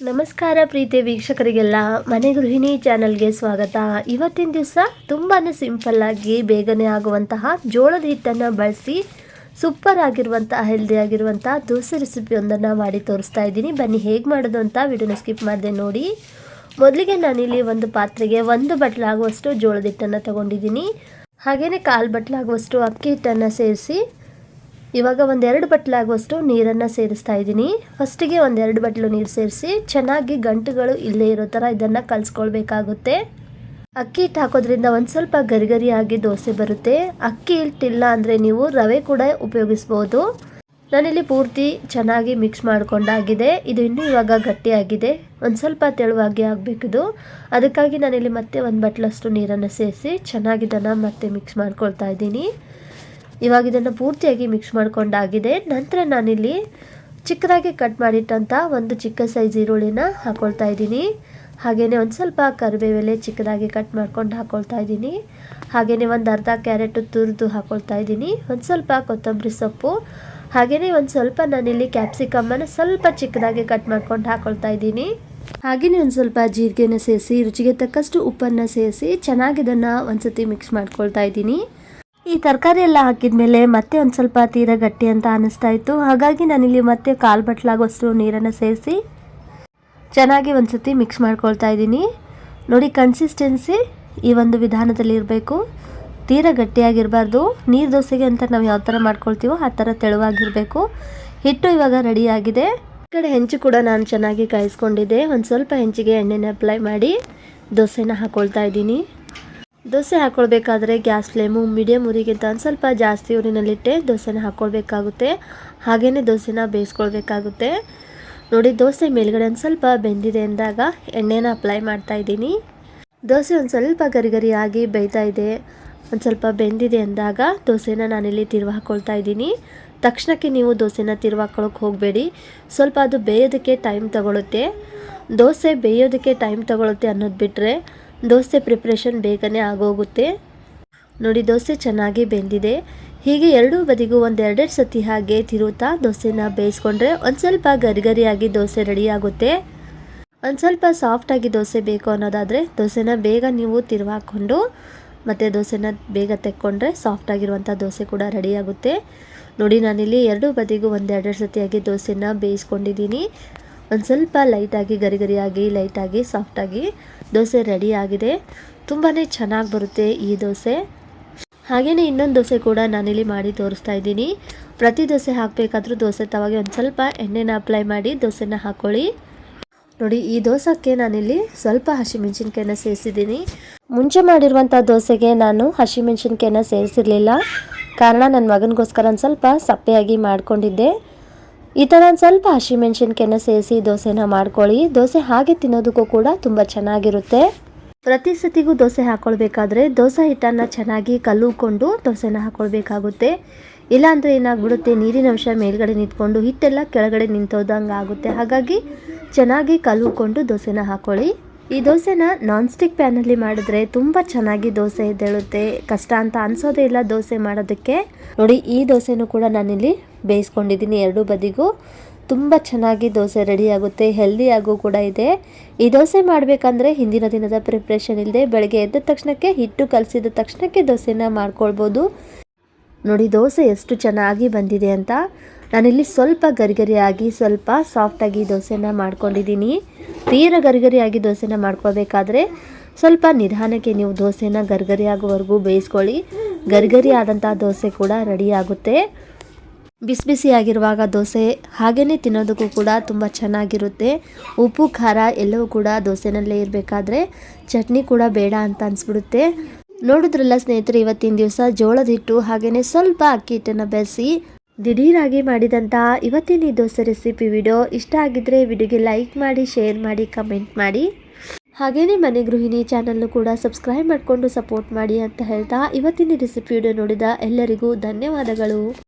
ನಮಸ್ಕಾರ ಪ್ರೀತಿಯ ವೀಕ್ಷಕರಿಗೆಲ್ಲ, ಮನೆ ಗೃಹಿಣಿ ಚಾನಲ್ಗೆ ಸ್ವಾಗತ. ಇವತ್ತಿನ ದಿವಸ ತುಂಬಾ ಸಿಂಪಲ್ಲಾಗಿ ಬೇಗನೆ ಆಗುವಂತಹ ಜೋಳದ ಹಿಟ್ಟನ್ನು ಬಳಸಿ ಸೂಪರ್ ಆಗಿರುವಂಥ ಹೆಲ್ದಿ ಆಗಿರುವಂಥ ದೋಸೆ ರೆಸಿಪಿಯೊಂದನ್ನು ಮಾಡಿ ತೋರಿಸ್ತಾ ಇದ್ದೀನಿ. ಬನ್ನಿ ಹೇಗೆ ಮಾಡೋದು ಅಂತ ವಿಡಿಯೋನ ಸ್ಕಿಪ್ ಮಾಡಿದೆ ನೋಡಿ. ಮೊದಲಿಗೆ ನಾನಿಲ್ಲಿ ಒಂದು ಪಾತ್ರೆಗೆ ಒಂದು ಬಟ್ಲಾಗುವಷ್ಟು ಜೋಳದ ಹಿಟ್ಟನ್ನು ತಗೊಂಡಿದ್ದೀನಿ. ಹಾಗೆಯೇ ಕಾಲು ಬಟ್ಲಾಗುವಷ್ಟು ಅಕ್ಕಿ ಹಿಟ್ಟನ್ನು ಸೇರಿಸಿ ಇವಾಗ ಒಂದೆರಡು ಬಟ್ಲಾಗುವಷ್ಟು ನೀರನ್ನು ಸೇರಿಸ್ತಾ ಇದ್ದೀನಿ. ಫಸ್ಟಿಗೆ ಒಂದೆರಡು ಬಟ್ಲು ನೀರು ಸೇರಿಸಿ ಚೆನ್ನಾಗಿ ಗಂಟುಗಳು ಇಲ್ಲೇ ಇರೋ ಥರ ಇದನ್ನು ಕಲಿಸ್ಕೊಳ್ಬೇಕಾಗುತ್ತೆ. ಅಕ್ಕಿ ಹಿಟ್ಟು ಹಾಕೋದ್ರಿಂದ ಒಂದು ಸ್ವಲ್ಪ ಗರಿಗರಿಯಾಗಿ ದೋಸೆ ಬರುತ್ತೆ. ಅಕ್ಕಿ ಹಿಟ್ಟಿಲ್ಲ ಅಂದರೆ ನೀವು ರವೆ ಕೂಡ ಉಪಯೋಗಿಸ್ಬೋದು. ನಾನಿಲ್ಲಿ ಪೂರ್ತಿ ಚೆನ್ನಾಗಿ ಮಿಕ್ಸ್ ಮಾಡಿಕೊಂಡಾಗಿದೆ ಇದು ಇನ್ನೂ ಇವಾಗ ಗಟ್ಟಿಯಾಗಿದೆ. ಒಂದು ಸ್ವಲ್ಪ ತೆಳುವಾಗಿ ಆಗಬೇಕಿದು ಅದಕ್ಕಾಗಿ ನಾನಿಲ್ಲಿ ಮತ್ತೆ ಒಂದು ಬಟ್ಲಷ್ಟು ನೀರನ್ನು ಸೇರಿಸಿ ಚೆನ್ನಾಗಿ ಇದನ್ನು ಮತ್ತೆ ಮಿಕ್ಸ್ ಮಾಡ್ಕೊಳ್ತಾ ಇದ್ದೀನಿ. ಇವಾಗ ಇದನ್ನು ಪೂರ್ತಿಯಾಗಿ ಮಿಕ್ಸ್ ಮಾಡ್ಕೊಂಡಾಗಿದೆ ನಂತರ ನಾನಿಲ್ಲಿ ಚಿಕ್ಕದಾಗಿ ಕಟ್ ಮಾಡಿಟ್ಟಂಥ ಒಂದು ಚಿಕ್ಕ ಸೈಜ್ ಈರುಳ್ಳಿನ ಹಾಕ್ಕೊಳ್ತಾ ಇದ್ದೀನಿ. ಹಾಗೆಯೇ ಒಂದು ಸ್ವಲ್ಪ ಕರಿಬೇವೆಲೆ ಚಿಕ್ಕದಾಗಿ ಕಟ್ ಮಾಡ್ಕೊಂಡು ಹಾಕ್ಕೊಳ್ತಾ ಇದ್ದೀನಿ. ಹಾಗೆಯೇ ಒಂದು ಅರ್ಧ ಕ್ಯಾರೆಟು ತುರಿದು ಹಾಕ್ಕೊಳ್ತಾ ಇದ್ದೀನಿ. ಒಂದು ಸ್ವಲ್ಪ ಕೊತ್ತಂಬರಿ ಸೊಪ್ಪು. ಹಾಗೆಯೇ ಒಂದು ಸ್ವಲ್ಪ ನಾನಿಲ್ಲಿ ಕ್ಯಾಪ್ಸಿಕಮ್ಮನ್ನು ಸ್ವಲ್ಪ ಚಿಕ್ಕದಾಗಿ ಕಟ್ ಮಾಡ್ಕೊಂಡು ಹಾಕ್ಕೊಳ್ತಾ ಇದ್ದೀನಿ. ಹಾಗೆಯೇ ಒಂದು ಸ್ವಲ್ಪ ಜೀರಿಗೆನ ಸೇರಿಸಿ, ರುಚಿಗೆ ತಕ್ಕಷ್ಟು ಉಪ್ಪನ್ನು ಸೇರಿಸಿ ಚೆನ್ನಾಗಿ ಒಂದು ಸತಿ ಮಿಕ್ಸ್ ಮಾಡ್ಕೊಳ್ತಾ ಇದ್ದೀನಿ. ಈ ತರಕಾರಿ ಎಲ್ಲ ಹಾಕಿದ ಮೇಲೆ ಮತ್ತೆ ಒಂದು ಸ್ವಲ್ಪ ತೀರಾ ಗಟ್ಟಿ ಅಂತ ಅನ್ನಿಸ್ತಾ ಇತ್ತು. ಹಾಗಾಗಿ ನಾನಿಲ್ಲಿ ಮತ್ತೆ ಕಾಲು ಬಟ್ಲಾಗುವಷ್ಟು ನೀರನ್ನು ಸೇರಿಸಿ ಚೆನ್ನಾಗಿ ಒಂದು ಸತಿ ಮಿಕ್ಸ್ ಮಾಡ್ಕೊಳ್ತಾ ಇದ್ದೀನಿ. ನೋಡಿ ಕನ್ಸಿಸ್ಟೆನ್ಸಿ ಈ ಒಂದು ವಿಧಾನದಲ್ಲಿ ಇರಬೇಕು. ತೀರಾ ಗಟ್ಟಿಯಾಗಿರಬಾರ್ದು. ನೀರು ದೋಸೆಗೆ ಅಂತ ನಾವು ಯಾವ ಥರ ಮಾಡ್ಕೊಳ್ತೀವೋ ಆ ಥರ ತೆಳುವಾಗಿರಬೇಕು. ಹಿಟ್ಟು ಇವಾಗ ರೆಡಿಯಾಗಿದೆ ಈ ಕಡೆ ಹೆಂಚು ಕೂಡ ನಾನು ಚೆನ್ನಾಗಿ ಕಾಯಿಸ್ಕೊಂಡಿದ್ದೆ. ಒಂದು ಸ್ವಲ್ಪ ಹೆಂಚಿಗೆ ಎಣ್ಣೆನ ಅಪ್ಲೈ ಮಾಡಿ ದೋಸೆನ ಹಾಕ್ಕೊಳ್ತಾ ಇದ್ದೀನಿ. ದೋಸೆ ಹಾಕ್ಕೊಳ್ಬೇಕಾದ್ರೆ ಗ್ಯಾಸ್ ಫ್ಲೇಮು ಮೀಡಿಯಮ್ ಉರಿಗಿಂತ ಒಂದು ಸ್ವಲ್ಪ ಜಾಸ್ತಿ ಊರಿನಲ್ಲಿಟ್ಟೆ ದೋಸೆನ ಹಾಕ್ಕೊಳ್ಬೇಕಾಗುತ್ತೆ ಹಾಗೆಯೇ ದೋಸೆನ ಬೇಯಿಸ್ಕೊಳ್ಬೇಕಾಗುತ್ತೆ. ನೋಡಿ, ದೋಸೆ ಮೇಲ್ಗಡೆ ಒಂದು ಸ್ವಲ್ಪ ಬೆಂದಿದೆ ಅಂದಾಗ ಎಣ್ಣೆನ ಅಪ್ಲೈ ಮಾಡ್ತಾ ಇದ್ದೀನಿ. ದೋಸೆ ಒಂದು ಸ್ವಲ್ಪ ಗರಿ ಗರಿಯಾಗಿ ಬೇಯ್ತಾ ಇದೆ. ಒಂದು ಸ್ವಲ್ಪ ಬೆಂದಿದೆ ಅಂದಾಗ ದೋಸೆನ ನಾನಿಲ್ಲಿ ತಿರುವ ಹಾಕ್ಕೊಳ್ತಾ ಇದ್ದೀನಿ. ತಕ್ಷಣಕ್ಕೆ ನೀವು ದೋಸೆನ ತಿರುವ ಹಾಕ್ಕೊಳಕ್ಕೆ ಹೋಗಬೇಡಿ. ಸ್ವಲ್ಪ ಅದು ಬೇಯೋದಕ್ಕೆ ಟೈಮ್ ತಗೊಳುತ್ತೆ. ದೋಸೆ ಬೇಯೋದಕ್ಕೆ ಟೈಮ್ ತಗೊಳುತ್ತೆ ಅನ್ನೋದು ಬಿಟ್ಟರೆ ದೋಸೆ ಪ್ರಿಪ್ರೇಷನ್ ಬೇಗನೆ ಆಗೋಗುತ್ತೆ. ನೋಡಿ, ದೋಸೆ ಚೆನ್ನಾಗಿ ಬೆಂದಿದೆ. ಹೀಗೆ ಎರಡೂ ಬದಿಗೂ ಒಂದು ಎರಡೆರಡು ಸತಿ ಹಾಗೆ ತಿರುತ್ತಾ ದೋಸೆನ ಬೇಯಿಸ್ಕೊಂಡ್ರೆ ಒಂದು ಸ್ವಲ್ಪ ಗರಿಗರಿಯಾಗಿ ದೋಸೆ ರೆಡಿಯಾಗುತ್ತೆ ಒಂದು ಸ್ವಲ್ಪ ಸಾಫ್ಟಾಗಿ ದೋಸೆ ಬೇಕು ಅನ್ನೋದಾದರೆ ದೋಸೆನ ಬೇಗ ನೀವು ತಿರುವಾಕೊಂಡು ಮತ್ತು ದೋಸೆನ ಬೇಗ ತೆಕ್ಕೊಂಡ್ರೆ ಸಾಫ್ಟಾಗಿರುವಂಥ ದೋಸೆ ಕೂಡ ರೆಡಿಯಾಗುತ್ತೆ ನೋಡಿ, ನಾನಿಲ್ಲಿ ಎರಡೂ ಬದಿಗೂ ಒಂದೆರಡೆರಡು ಸತಿಯಾಗಿ ದೋಸೆನ ಬೇಯಿಸ್ಕೊಂಡಿದ್ದೀನಿ. ಒಂದು ಸ್ವಲ್ಪ ಲೈಟಾಗಿ ಗರಿ ಗರಿಯಾಗಿ ಲೈಟಾಗಿ, ಸಾಫ್ಟಾಗಿ ದೋಸೆ ರೆಡಿ ಆಗಿದೆ. ತುಂಬಾ ಚೆನ್ನಾಗಿ ಬರುತ್ತೆ ಈ ದೋಸೆ. ಹಾಗೆಯೇ ಇನ್ನೊಂದು ದೋಸೆ ಕೂಡ ನಾನಿಲ್ಲಿ ಮಾಡಿ ತೋರಿಸ್ತಾ ಇದ್ದೀನಿ. ಪ್ರತಿ ದೋಸೆ ಹಾಕಬೇಕಾದ್ರೂ ದೋಸೆ ತವಾಗೆ ಒಂದು ಸ್ವಲ್ಪ ಎಣ್ಣೆನ ಅಪ್ಲೈ ಮಾಡಿ ದೋಸೆನ ಹಾಕ್ಕೊಳ್ಳಿ ನೋಡಿ, ಈ ದೋಸಕ್ಕೆ ನಾನಿಲ್ಲಿ ಸ್ವಲ್ಪ ಹಸಿಮೆಣಸಿನ್ಕಾಯಿನ ಸೇರಿಸಿದ್ದೀನಿ. ಮುಂಚೆ ಮಾಡಿರುವಂಥ ದೋಸೆಗೆ ನಾನು ಹಸಿಮೆಣಸಿನ್ಕಾಯಿನ ಸೇರಿಸಿರಲಿಲ್ಲ. ಕಾರಣ ನನ್ನ ಮಗನಿಗೋಸ್ಕರ ಒಂದು ಸ್ವಲ್ಪ ಸಪ್ಪೆಯಾಗಿ ಮಾಡ್ಕೊಂಡಿದ್ದೆ. ಈ ಥರ ಒಂದು ಸ್ವಲ್ಪ ಹಸಿಮೆಣ್ಸಿನ್ಕಾಯನ್ನ ಸೇರಿಸಿ ದೋಸೆನ ಮಾಡ್ಕೊಳ್ಳಿ. ದೋಸೆ ಹಾಗೆ ತಿನ್ನೋದಕ್ಕೂ ಕೂಡ ತುಂಬ ಚೆನ್ನಾಗಿರುತ್ತೆ. ಪ್ರತಿ ಸತಿಗೂ ದೋಸೆ ಹಾಕ್ಕೊಳ್ಬೇಕಾದ್ರೆ ದೋಸೆ ಹಿಟ್ಟನ್ನು ಚೆನ್ನಾಗಿ ಕಲ್ಲುಕೊಂಡು ದೋಸೆನ ಹಾಕ್ಕೊಳ್ಬೇಕಾಗುತ್ತೆ ಇಲ್ಲಾಂದರೆ ಏನಾಗ್ಬಿಡುತ್ತೆ? ನೀರಿನ ಅಂಶ ಮೇಲ್ಗಡೆ ನಿಂತ್ಕೊಂಡು ಹಿಟ್ಟೆಲ್ಲ ಕೆಳಗಡೆ ನಿಂತೋದಂಗೆ ಆಗುತ್ತೆ ಹಾಗಾಗಿ ಚೆನ್ನಾಗಿ ಕಲ್ಲುಕೊಂಡು ದೋಸೆನ ಹಾಕ್ಕೊಳ್ಳಿ ಈ ದೋಸೆನ ನಾನ್ ಸ್ಟಿಕ್ ಪ್ಯಾನಲ್ಲಿ ಮಾಡಿದ್ರೆ ತುಂಬ ಚೆನ್ನಾಗಿ ದೋಸೆ ಎದ್ದೇಳುತ್ತೆ. ಕಷ್ಟ ಅಂತ ಅನ್ಸೋದೇ ಇಲ್ಲ ದೋಸೆ ಮಾಡೋದಕ್ಕೆ. ನೋಡಿ, ಈ ದೋಸೆನೂ ಕೂಡ ನಾನಿಲ್ಲಿ ಬೇಯಿಸ್ಕೊಂಡಿದ್ದೀನಿ ಎರಡೂ ಬದಿಗೂ. ತುಂಬ ಚೆನ್ನಾಗಿ ದೋಸೆ ರೆಡಿ ಆಗುತ್ತೆ ಹೆಲ್ದಿಯಾಗೂ ಕೂಡ ಇದೆ. ಈ ದೋಸೆ ಮಾಡಬೇಕಂದ್ರೆ ಹಿಂದಿನ ದಿನದ ಪ್ರಿಪ್ರೇಷನ್ ಇಲ್ಲದೆ ಬೆಳಗ್ಗೆ ಎದ್ದ ತಕ್ಷಣಕ್ಕೆ ಹಿಟ್ಟು ಕಲಸಿದ ತಕ್ಷಣಕ್ಕೆ ದೋಸೆನ ಮಾಡ್ಕೊಳ್ಬೋದು. ನೋಡಿ, ದೋಸೆ ಎಷ್ಟು ಚೆನ್ನಾಗಿ ಬಂದಿದೆ ಅಂತ. ನಾನಿಲ್ಲಿ ಸ್ವಲ್ಪ ಗರಿಗರಿಯಾಗಿ, ಸ್ವಲ್ಪ ಸಾಫ್ಟಾಗಿ ದೋಸೆನ ಮಾಡ್ಕೊಂಡಿದ್ದೀನಿ. ತೀರ ಗರಿಗರಿಯಾಗಿ ದೋಸೆನ ಮಾಡ್ಕೋಬೇಕಾದ್ರೆ ಸ್ವಲ್ಪ ನಿಧಾನಕ್ಕೆ ನೀವು ದೋಸೆನ ಗರಿಗರಿ ಬೇಯಿಸ್ಕೊಳ್ಳಿ. ಗರಿಗರಿ ಆದಂಥ ದೋಸೆ ಕೂಡ ರೆಡಿ ಆಗುತ್ತೆ. ಬಿಸಿ ಬಿಸಿಯಾಗಿರುವಾಗ ದೋಸೆ ಹಾಗೆಯೇ ತಿನ್ನೋದಕ್ಕೂ ಕೂಡ ತುಂಬ ಚೆನ್ನಾಗಿರುತ್ತೆ. ಉಪ್ಪು, ಖಾರ ಎಲ್ಲವೂ ಕೂಡ ದೋಸೆನಲ್ಲೇ ಇರಬೇಕಾದ್ರೆ ಚಟ್ನಿ ಕೂಡ ಬೇಡ ಅಂತ ಅನಿಸ್ಬಿಡುತ್ತೆ. ನೋಡಿದ್ರಲ್ಲ ಸ್ನೇಹಿತರೆ, ಇವತ್ತಿನ ದಿವಸ ಜೋಳದ ಹಿಟ್ಟು ಹಾಗೆಯೇ ಸ್ವಲ್ಪ ಅಕ್ಕಿ ಹಿಟ್ಟನ್ನು ಬೆರೆಸಿ ದಿಢೀರಾಗಿ ಮಾಡಿದಂತಹ ಇವತ್ತಿನ ಈ ದೋಸೆ ರೆಸಿಪಿ ವಿಡಿಯೋ ಇಷ್ಟ ಆಗಿದ್ದರೆ ವಿಡಿಯೋಗೆ ಲೈಕ್ ಮಾಡಿ, ಶೇರ್ ಮಾಡಿ, ಕಮೆಂಟ್ ಮಾಡಿ. ಹಾಗೆಯೇ ಮನೆ ಗೃಹಿಣಿ ಚಾನಲ್ನು ಕೂಡ ಸಬ್ಸ್ಕ್ರೈಬ್ ಮಾಡಿಕೊಂಡು ಸಪೋರ್ಟ್ ಮಾಡಿ ಅಂತ ಹೇಳ್ತಾ ಇವತ್ತಿನ ರೆಸಿಪಿ ವಿಡಿಯೋ ನೋಡಿದ ಎಲ್ಲರಿಗೂ ಧನ್ಯವಾದಗಳು.